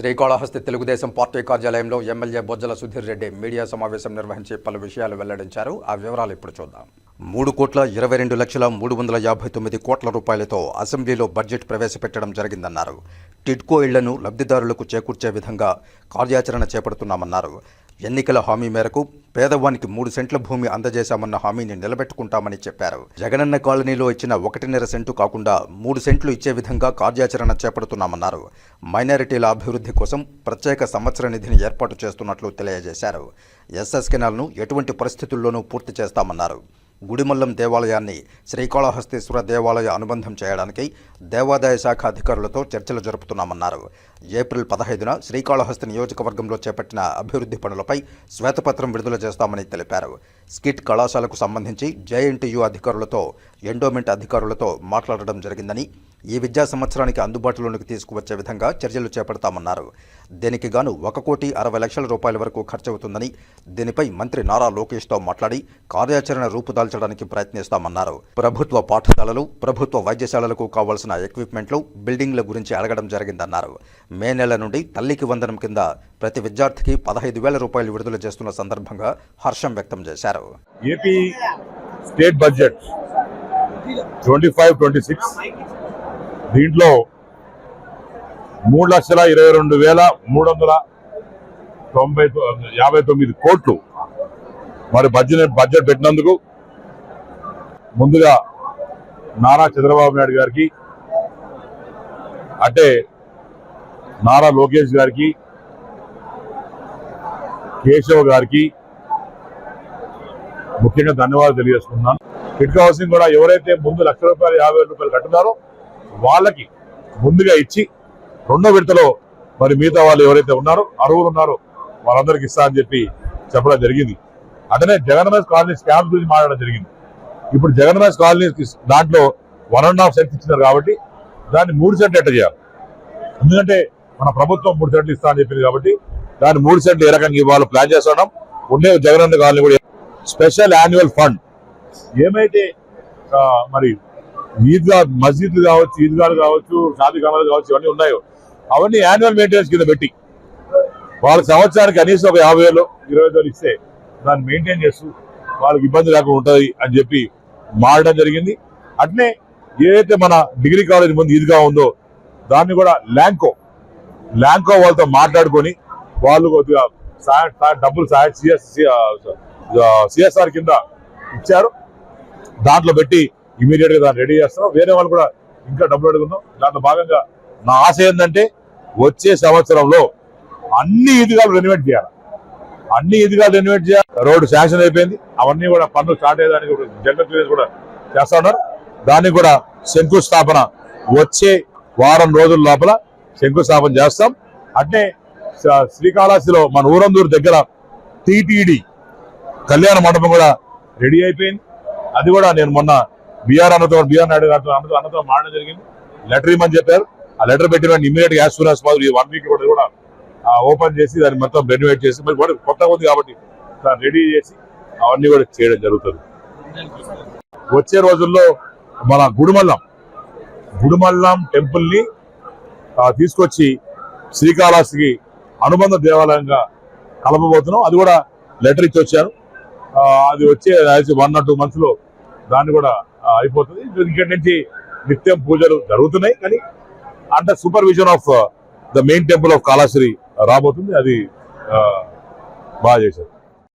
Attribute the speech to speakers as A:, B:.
A: Srikalahasti Telugu Desam party కార్యాలయంలో MLA Bojjala Sudheer Reddy media సమావేశం నిర్వహించి పలు విషయాలు వెల్లడించారు. ఆ వివరాలు ఇప్పుడు చూద్దాం. మూడు కోట్ల ఇరవై రెండు లక్షల మూడు వందల యాభై తొమ్మిది కోట్ల రూపాయలతో అసెంబ్లీలో బడ్జెట్ ప్రవేశపెట్టడం జరిగిందన్నారు. టిడ్కో ఇళ్ళను లబ్ధిదారులకు చేకూర్చే విధంగా కార్యాచరణ చేపడుతున్నామన్నారు. ఎన్నికల హామీ మేరకు పేదవానికి మూడు సెంట్ల భూమి అందజేశామన్న హామీని నిలబెట్టుకుంటామని చెప్పారు. జగనన్న కాలనీలో ఇచ్చిన ఒకటిన్నర సెంటు కాకుండా మూడు సెంట్లు ఇచ్చే విధంగా కార్యాచరణ చేపడుతున్నామన్నారు. మైనారిటీల అభివృద్ధి కోసం ప్రత్యేక సంవత్సర నిధిని ఏర్పాటు చేస్తున్నట్లు తెలియజేశారు. ఎస్ఎస్ కెనాల్ను ఎటువంటి పరిస్థితుల్లోనూ పూర్తి చేస్తామన్నారు. గుడిమల్లం దేవాలయాన్ని శ్రీకాళహస్తీశ్వర దేవాలయ అనుబంధం చేయడానికి దేవాదాయ శాఖ అధికారులతో చర్చలు జరుపుతున్నామన్నారు. ఏప్రిల్ పదహైదున శ్రీకాళహస్తి నియోజకవర్గంలో చేపట్టిన అభివృద్ధి పనులపై శ్వేతపత్రం విడుదల చేస్తామని తెలిపారు. స్కిట్ కళాశాలకు సంబంధించి జేఎన్టీయూ అధికారులతో ఎండోమెంట్ అధికారులతో మాట్లాడడం జరిగిందని ఈ విద్యా సంవత్సరానికి అందుబాటులోనికి తీసుకువచ్చే విధంగా చర్యలు చేపడతామన్నారు. దీనికి గాను ఒక కోటి అరవై లక్షల రూపాయల వరకు ఖర్చవుతుందని దీనిపై మంత్రి నారా లోకేష్తో మాట్లాడి కార్యాచరణ రూపుదాల్చడానికి ప్రయత్నిస్తామన్నారు. ప్రభుత్వ పాఠశాలలు ప్రభుత్వ వైద్యశాలలకు కావాల్సిన ఎక్విప్మెంట్లు బిల్డింగ్ల గురించి అడగడం జరిగిందన్నారు. మే నెల నుండి తల్లికి వందనం కింద ప్రతి విద్యార్థికి పదహైదు వేల రూపాయలు విడుదల చేస్తున్న సందర్భంగా హర్షం వ్యక్తం చేశారు.
B: AP state budget twenty five twenty six దీంట్లో మూడు లక్షల ఇరవై రెండు వేల మూడు వందల తొంభై యాభై తొమ్మిది కోట్లు మరి బడ్జెట్ బడ్జెట్ పెట్టినందుకు ముందుగా నారా చంద్రబాబు నాయుడు గారికి అంటే నారా లోకేష్ గారికి కేశవ్ గారికి ముఖ్యంగా ధన్యవాదాలు తెలియజేస్తున్నాను. కిట్ హౌసింగ్ కూడా ఎవరైతే ముందు లక్ష రూపాయలు యాభై రూపాయలు కట్టున్నారో వాళ్ళకి ముందుగా ఇచ్చి రెండో విడతలో మరి మిగతా వాళ్ళు ఎవరైతే ఉన్నారో అరువులు ఉన్నారో వాళ్ళందరికీ ఇస్తా అని చెప్పి చెప్పడం జరిగింది. అతనే జగన్మేష్ కాలనీ స్కామ్స్ గురించి మాట్లాడడం జరిగింది. ఇప్పుడు జగన్మేష్ కాలనీ దాంట్లో వన్ అండ్ హాఫ్ సెంట్ ఇచ్చినారు కాబట్టి దాన్ని మూడు సెంట్లు ఎట్ట చేయాలి? ఎందుకంటే మన ప్రభుత్వం మూడు సెంట్లు ఇస్తా అని చెప్పింది కాబట్టి దాన్ని మూడు సెంట్లు ఏ రకంగా ఇవ్వాలో ప్లాన్ చేస్తున్నాం. ఉండే జగనన్న కాలనీ కూడా స్పెషల్ యాన్యువల్ ఫండ్ ఏమైతే మరి ఈద్గా మస్జిద్లు కావచ్చు ఈద్గాలు కావచ్చు షాదీ ఖానాలు కావచ్చు ఇవన్నీ ఉన్నాయో. అవన్నీ యాన్యువల్ మెయింటెనెన్స్ కింద పెట్టి. వాళ్ళకి సంవత్సరానికి కనీసం ఒక యాభై వేలు ఇరవై వేలు ఇస్తే దాన్ని మెయింటైన్ చేస్తూ వాళ్ళకి ఇబ్బంది లేకుండా ఉంటుంది అని చెప్పి మారడం జరిగింది. అట్నే ఏదైతే మన డిగ్రీ కాలేజ్ ముందు ఈద్గా ఉందో దాన్ని కూడా ల్యాంకో ల్యాంకో వాళ్ళతో మాట్లాడుకొని వాళ్ళు కొద్దిగా సహాయ- డబ్బులు డబ్బులు సహాయ సిఎస్ఆర్ కింద ఇచ్చారు. దాంట్లో పెట్టి ఇమీడియట్గా దాన్ని రెడీ చేస్తున్నాం. వేరే వాళ్ళు కూడా ఇంకా డబ్బులు అడుగుతున్నాం. దాంట్లో భాగంగా నా ఆశ ఏంటంటే వచ్చే సంవత్సరంలో అన్ని ఈదుగాలు రెనోవేట్ చేయాలి. అన్ని ఈదుగాలు రెనోవేట్ చేయాలి. రోడ్డు శాంక్షన్ అయిపోయింది. అవన్నీ కూడా పనులు స్టార్ట్ అయ్యేదానికి జనరల్ క్లియరెన్స్ కూడా చేస్తా ఉన్నారు. దానికి కూడా శంకుస్థాపన వచ్చే వారం రోజుల లోపల శంకుస్థాపన చేస్తాం. అంటే శ్రీకాళహస్తిలో మన ఊరందూరు దగ్గర టీటీడీ కళ్యాణ మండపం కూడా రెడీ అయిపోయింది. అది కూడా నేను మొన్న బీఆర్ అన్నతో బీఆర్ నాయుడు గారితో అన్నతో అన్నతో మాట్లాడడం జరిగింది. లెటర్ ఇమ్మని చెప్పారు. ఆ లెటర్ పెట్టిన ఇమీడియట్గా as soon as possible one week కూడా ఓపెన్ చేసి దాన్ని మొత్తం రెన్యువేట్ చేసి మరి కూడా కొత్తగా ఉంది కాబట్టి దాన్ని రెడీ చేసి అవన్నీ కూడా చేయడం జరుగుతుంది. వచ్చే రోజుల్లో మన గుడిమల్లం గుడిమల్లం టెంపుల్ని తీసుకొచ్చి శ్రీకాళహస్తికి అనుబంధ దేవాలయంగా కలపబోతున్నాం. అది కూడా లెటర్ ఇచ్చి వచ్చాను అది వచ్చే వన్ ఆర్ టూ మంత్స్లో దాన్ని కూడా అయిపోతుంది. ఇక్కడి నుంచి నిత్యం పూజలు జరుగుతున్నాయి. కానీ under supervision of the main temple of Kalashri రాబోతుంది. అది ఆ, బాగా చేశారు.